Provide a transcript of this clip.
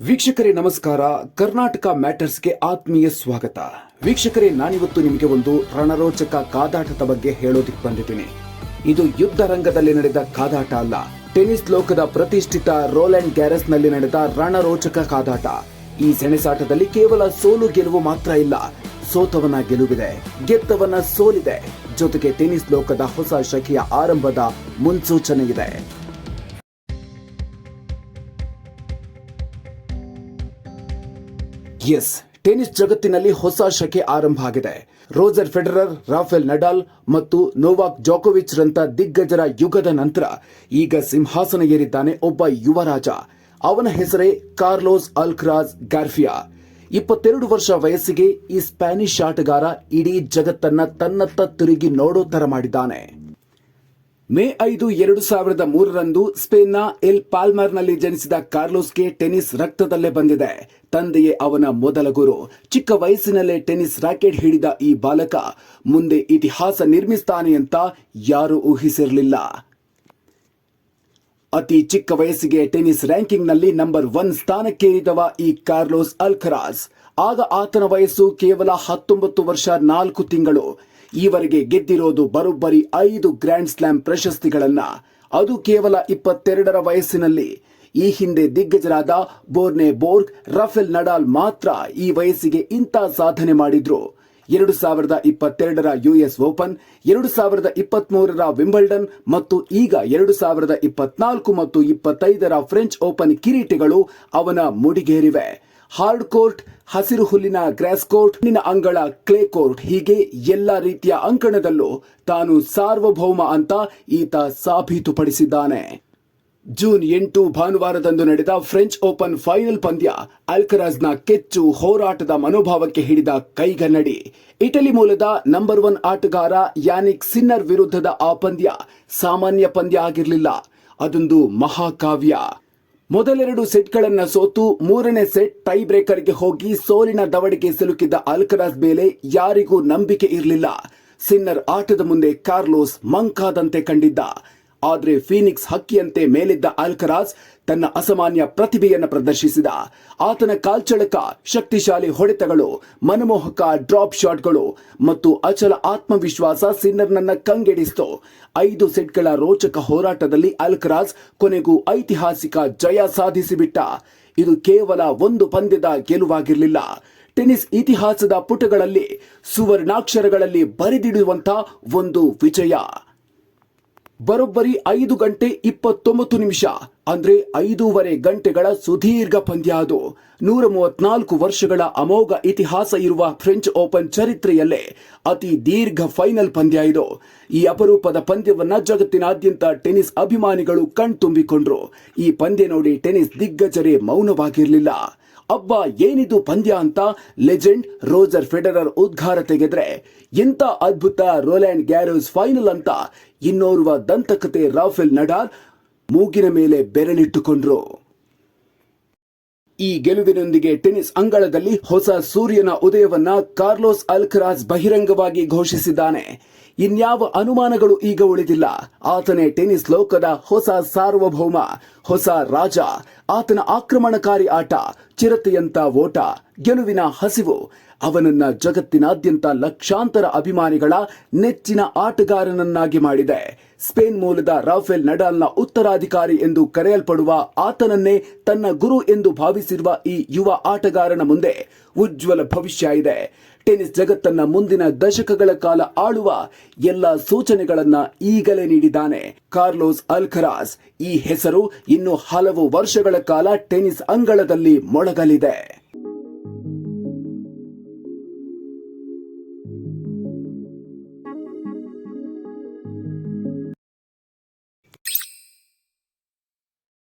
ವೀಕ್ಷಕರೇ, ನಮಸ್ಕಾರ. ಕರ್ನಾಟಕ ಮ್ಯಾಟರ್ಸ್ಗೆ ಆತ್ಮೀಯ ಸ್ವಾಗತ. ವೀಕ್ಷಕರೇ, ನಾನಿವತ್ತು ನಿಮಗೆ ಒಂದು ರಣರೋಚಕ ಕಾದಾಟದ ಬಗ್ಗೆ ಹೇಳೋದಿಕ್ಕೆ ಬಂದಿದ್ದೀನಿ. ಇದು ಯುದ್ಧ ರಂಗದಲ್ಲಿ ನಡೆದ ಕಾದಾಟ ಅಲ್ಲ. ಟೆನಿಸ್ ಲೋಕದ ಪ್ರತಿಷ್ಠಿತ ರೋಲ್ಯಾಂಡ್ ಗ್ಯಾರಸ್ನಲ್ಲಿ ನಡೆದ ರಣರೋಚಕ ಕಾದಾಟ. ಈ ಸೆಣಸಾಟದಲ್ಲಿ ಕೇವಲ ಸೋಲು ಗೆಲುವು ಮಾತ್ರ ಇಲ್ಲ, ಸೋತವನ ಗೆಲುವಿದೆ, ಗೆದ್ದವನ ಸೋಲಿದೆ. ಜೊತೆಗೆ ಟೆನಿಸ್ ಲೋಕದ ಹೊಸ ಶಕಿಯ ಆರಂಭದ ಮುನ್ಸೂಚನೆ ಇದೆ. ಎಸ್, ಟೆನಿಸ್ ಜಗತ್ತಿನಲ್ಲಿ ಹೊಸ ಶಕೆ ಆರಂಭ ಆಗಿದೆ. ರೋಜರ್ ಫೆಡರರ್, ರಾಫೆಲ್ ನಡಾಲ್ ಮತ್ತು ನೋವಾಕ್ ಜೋಕೋವಿಚ್ ರಂತ ದಿಗ್ಗಜರ ಯುಗದ ನಂತರ ಈಗ ಸಿಂಹಾಸನ ಏರಿದ್ದಾನೆ ಒಬ್ಬ ಯುವರಾಜ ಅವನ ಹೆಸರೇ ಕಾರ್ಲೋಸ್ ಅಲ್ಕ್ರಾಜ್ ಗಾರ್ಫಿಯಾ. ಇಪ್ಪತ್ತೆರಡು ವರ್ಷ ವಯಸ್ಸಿಗೆ ಈ ಸ್ಪ್ಯಾನಿಷ್ ಆಟಗಾರ ಇಡೀ ಜಗತ್ತನ್ನ ತನ್ನತ್ತ ತಿರುಗಿ ನೋಡೋ ತರ ಮಾಡಿದ್ದಾನೆ. ಮೇ ಐದು ಎರಡು ಸಾವಿರದ ಮೂರರಂದು ಸ್ಪೇನ್ನ ಎಲ್ ಪಾಲ್ಮರ್ನಲ್ಲಿ ಜನಿಸಿದ ಕಾರ್ಲೋಸ್ಗೆ ಟೆನಿಸ್ ರಕ್ತದಲ್ಲೇ ಬಂದಿದೆ. ತಂದೆಯೇ ಅವನ ಮೊದಲ ಗುರು. ಚಿಕ್ಕ ವಯಸ್ಸಿನಲ್ಲೇ ಟೆನಿಸ್ ರಾಕೆಟ್ ಹಿಡಿದ ಈ ಬಾಲಕ ಮುಂದೆ ಇತಿಹಾಸ ನಿರ್ಮಿಸ್ತಾನೆ ಅಂತ ಯಾರೂ ಊಹಿಸಿರಲಿಲ್ಲ. ಅತಿ ಚಿಕ್ಕ ವಯಸ್ಸಿಗೆ ಟೆನಿಸ್ ರ್ಯಾಂಕಿಂಗ್ನಲ್ಲಿ ನಂಬರ್ ಒನ್ ಸ್ಥಾನಕ್ಕೇರಿದವ ಈ ಕಾರ್ಲೋಸ್ ಅಲ್ಖರಾಸ್ ಆಗ ಆತನ ವಯಸ್ಸು ಕೇವಲ ಹತ್ತೊಂಬತ್ತು ವರ್ಷ ನಾಲ್ಕು ತಿಂಗಳು. ಈವರೆಗೆ ಗೆದ್ದಿರೋದು ಬರೋಬ್ಬರಿ ಐದು ಗ್ರ್ಯಾಂಡ್ ಸ್ಲ್ಯಾಮ್ ಪ್ರಶಸ್ತಿಗಳನ್ನ. ಅದು ಕೇವಲ ಇಪ್ಪತ್ತೆರಡರ ವಯಸ್ಸಿನಲ್ಲಿ. ಈ ಹಿಂದೆ ದಿಗ್ಗಜರಾದ ಬೋರ್ನೆ ಬೋರ್ಗ್, ರಫೇಲ್ ನಡಾಲ್ ಮಾತ್ರ ಈ ವಯಸ್ಸಿಗೆ ಇಂಥ ಸಾಧನೆ ಮಾಡಿದ್ರು. ಎರಡು ಸಾವಿರದ ಇಪ್ಪತ್ತೆರಡರ ಯುಎಸ್ ಓಪನ್, ಎರಡು ಸಾವಿರದ ಇಪ್ಪತ್ಮೂರರ ವಿಂಬಲ್ಡನ್ ಮತ್ತು ಈಗ ಎರಡು ಸಾವಿರದ ಇಪ್ಪತ್ನಾಲ್ಕು ಮತ್ತು ಇಪ್ಪತ್ತೈದರ ಫ್ರೆಂಚ್ ಓಪನ್ ಕಿರೀಟಗಳು ಅವನ ಮುಡಿಗೇರಿವೆ. ಹಾರ್ಡ್ ಕೋರ್ಟ್, ಹಸಿರು ಹುಲ್ಲಿನ ಗ್ರಾಸ್ ಕೋರ್ಟ್, ನಿನ್ನ ಅಂಗಳ ಕ್ಲೇ ಕೋರ್ಟ್, ಹೀಗೆ ಎಲ್ಲ ರೀತಿಯ ಅಂಕಣದಲ್ಲೂ ತಾನು ಸಾರ್ವಭೌಮ ಅಂತ ಈತ ಸಾಬೀತುಪಡಿಸಿದ್ದಾನೆ. ಜೂನ್ ಎಂಟು ಭಾನುವಾರದಂದು ನಡೆದ ಫ್ರೆಂಚ್ ಓಪನ್ ಫೈನಲ್ ಪಂದ್ಯ ಅಲ್ಕರಾಜ್ನ ಕೆಚ್ಚು ಹೋರಾಟದ ಮನೋಭಾವಕ್ಕೆ ಹಿಡಿದ ಕೈಗನ್ನಡಿ. ಇಟಲಿ ಮೂಲದ ನಂಬರ್ ಒನ್ ಆಟಗಾರ ಯಾನಿಕ್ ಸಿನ್ನರ್ ವಿರುದ್ಧದ ಆ ಪಂದ್ಯ ಸಾಮಾನ್ಯ ಪಂದ್ಯ ಆಗಿರಲಿಲ್ಲ. ಅದೊಂದು ಮಹಾಕಾವ್ಯ. ಮೊದಲೆರಡು ಸೆಟ್ಗಳನ್ನು ಸೋತು ಮೂರನೇ ಸೆಟ್ ಟೈ ಬ್ರೇಕರ್ಗೆ ಹೋಗಿ ಸೋಲಿನ ದವಡಿಗೆ ಸಿಲುಕಿದ್ದ ಅಲ್ಕರಾಜ್ ಮೇಲೆ ಯಾರಿಗೂ ನಂಬಿಕೆ ಇರಲಿಲ್ಲ. ಸಿನ್ನರ್ ಆಟದ ಮುಂದೆ ಕಾರ್ಲೋಸ್ ಮಂಕಾದಂತೆ ಕಂಡಿದ್ದ. ಆದ್ರೆ ಫೀನಿಕ್ಸ್ ಹಕ್ಕಿಯಂತೆ ಮೇಲಿದ್ದ ಅಲ್ಕರಾಜ್ ತನ್ನ ಅಸಾಮಾನ್ಯ ಪ್ರತಿಭೆಯನ್ನು ಪ್ರದರ್ಶಿಸಿದ. ಆತನ ಕಾಲ್ಚಳಕ, ಶಕ್ತಿಶಾಲಿ ಹೊಡೆತಗಳು, ಮನಮೋಹಕ ಡ್ರಾಪ್ ಶಾಟ್ಗಳು ಮತ್ತು ಅಚಲ ಆತ್ಮವಿಶ್ವಾಸ ಸಿನ್ನರ್ನನ್ನ ಕಂಗೆಡಿಸಿತು. ಐದು ಸೆಟ್ಗಳ ರೋಚಕ ಹೋರಾಟದಲ್ಲಿ ಅಲ್ಕರಾಜ್ ಕೊನೆಗೂ ಐತಿಹಾಸಿಕ ಜಯ ಸಾಧಿಸಿಬಿಟ್ಟ. ಇದು ಕೇವಲ ಒಂದು ಪಂದ್ಯದ ಗೆಲುವಾಗಿರಲಿಲ್ಲ. ಟೆನಿಸ್ ಇತಿಹಾಸದ ಪುಟಗಳಲ್ಲಿ ಸುವರ್ಣಾಕ್ಷರಗಳಲ್ಲಿ ಬರೆದಿಡುವಂತ ಒಂದು ವಿಜಯ. ಬರೋಬ್ಬರಿ ಐದು ಗಂಟೆ ಇಪ್ಪತ್ತೊಂಬತ್ತು ನಿಮಿಷ, ಅಂದ್ರೆ ಐದೂವರೆ ಗಂಟೆಗಳ ಸುದೀರ್ಘ ಪಂದ್ಯ ಅದು. ನೂರ ಮೂವತ್ನಾಲ್ಕು ವರ್ಷಗಳ ಅಮೋಘ ಇತಿಹಾಸ ಇರುವ ಫ್ರೆಂಚ್ ಓಪನ್ ಚರಿತ್ರೆಯಲ್ಲೇ ಅತಿ ದೀರ್ಘ ಫೈನಲ್ ಪಂದ್ಯ ಇದು. ಈ ಅಪರೂಪದ ಪಂದ್ಯವನ್ನ ಜಗತ್ತಿನಾದ್ಯಂತ ಟೆನಿಸ್ ಅಭಿಮಾನಿಗಳು ಕಣ್ತುಂಬಿಕೊಂಡ್ರು. ಈ ಪಂದ್ಯ ನೋಡಿ ಟೆನಿಸ್ ದಿಗ್ಗಜರೇ ಮೌನವಾಗಿರಲಿಲ್ಲ. ಅಬ್ಬ ಏನಿದು ಪಂದ್ಯ ಅಂತ ಲೆಜೆಂಡ್ ರೋಜರ್ ಫೆಡರರ್ ಉದ್ಘಾರ ತೆಗೆದ್ರೆ ಎಂತ ಅದ್ಭುತ ರೋಲ್ಯಾಂಡ್ ಗ್ಯಾರೋಸ್ ಫೈನಲ್ ಅಂತ ಇನ್ನೋರ್ವ ದಂತಕತೆ ರಾಫೆಲ್ ನಡಾಲ್ ಮೂಗಿನ ಮೇಲೆ ಬೆರಳಿಟ್ಟುಕೊಂಡ್ರು. ಈ ಗೆಲುವಿನೊಂದಿಗೆ ಟೆನಿಸ್ ಅಂಗಳದಲ್ಲಿ ಹೊಸ ಸೂರ್ಯನ ಉದಯವನ್ನ ಕಾರ್ಲೋಸ್ ಅಲ್ಕರಾಜ್ ಬಹಿರಂಗವಾಗಿ ಘೋಷಿಸಿದ್ದಾನೆ. ಇನ್ಯಾವ ಅನುಮಾನಗಳು ಈಗ ಉಳಿದಿಲ್ಲ. ಆತನೇ ಟೆನಿಸ್ ಲೋಕದ ಹೊಸ ಸಾರ್ವಭೌಮ, ಹೊಸ ರಾಜ, ಆತನ ಆಕ್ರಮಣಕಾರಿ ಆಟ ಚಿರತೆಯಂತ ಓಟ, ಗೆಲುವಿನ ಹಸಿವು, ಅವನನ್ನ ಜಗತ್ತಿನಾದ್ಯಂತ ಲಕ್ಷಾಂತರ ಅಭಿಮಾನಿಗಳ ನೆಚ್ಚಿನ ಆಟಗಾರನನ್ನಾಗಿ ಮಾಡಿದೆ. ಸ್ಪೇನ್ ಮೂಲದ ರಾಫೆಲ್ ನಡಾಲ್ನ ಉತ್ತರಾಧಿಕಾರಿ ಎಂದು ಕರೆಯಲ್ಪಡುವ ಆತನನ್ನೇ ತನ್ನ ಗುರು ಎಂದು ಭಾವಿಸಿರುವ ಈ ಯುವ ಆಟಗಾರನ ಮುಂದೆ ಉಜ್ವಲ ಭವಿಷ್ಯ ಇದೆ. ಟೆನಿಸ್ ಜಗತ್ತನ್ನ ಮುಂದಿನ ದಶಕಗಳ ಕಾಲ ಆಳುವ ಎಲ್ಲ ಸೂಚನೆಗಳನ್ನ ಈಗಲೇ ನೀಡಿದ್ದಾನೆ. ಕಾರ್ಲೋಸ್ ಅಲ್ಖರಾಸ್ ಈ ಹೆಸರು ಇನ್ನು ಹಲವು ವರ್ಷಗಳ ಕಾಲ ಟೆನಿಸ್ ಅಂಗಳದಲ್ಲಿ ಮೊಳಗಲಿದೆ.